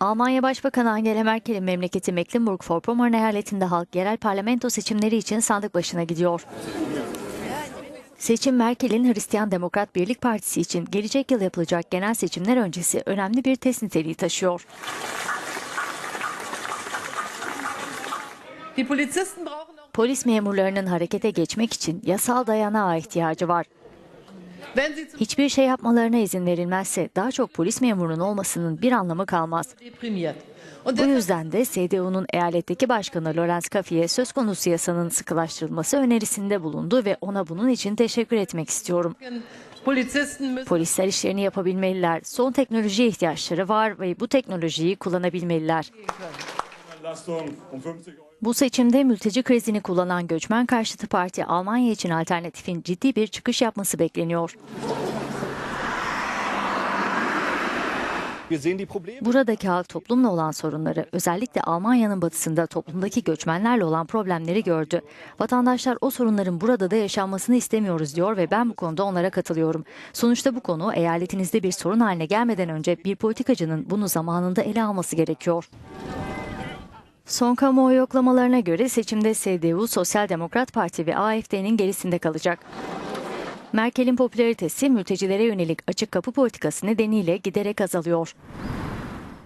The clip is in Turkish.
Almanya Başbakanı Angela Merkel'in memleketi Mecklenburg-Vorpommern eyaletinde halk yerel parlamento seçimleri için sandık başına gidiyor. Seçim Merkel'in Hristiyan Demokrat Birlik Partisi için gelecek yıl yapılacak genel seçimler öncesi önemli bir test niteliği taşıyor. Polis memurlarının harekete geçmek için yasal dayanağa ihtiyacı var. Hiçbir şey yapmalarına izin verilmezse daha çok polis memurunun olmasının bir anlamı kalmaz. Bu yüzden de CDU'nun eyaletteki başkanı Lorenz Kafi'ye söz konusu yasanın sıkılaştırılması önerisinde bulundu ve ona bunun için teşekkür etmek istiyorum. Polisler işlerini yapabilmeliler. Son teknolojiye ihtiyaçları var ve bu teknolojiyi kullanabilmeliler. Belastung 50 Euro. Bu seçimde mülteci krizini kullanan göçmen karşıtı parti Almanya için alternatifin ciddi bir çıkış yapması bekleniyor. Buradaki halk toplumla olan sorunları, özellikle Almanya'nın batısında toplumdaki göçmenlerle olan problemleri gördü. Vatandaşlar o sorunların burada da yaşanmasını istemiyoruz diyor ve ben bu konuda onlara katılıyorum. Sonuçta bu konu eyaletinizde bir sorun haline gelmeden önce bir politikacının bunu zamanında ele alması gerekiyor. Son kamuoyu yoklamalarına göre seçimde CDU, Sosyal Demokrat Parti ve AFD'nin gerisinde kalacak. Merkel'in popülaritesi mültecilere yönelik açık kapı politikası nedeniyle giderek azalıyor.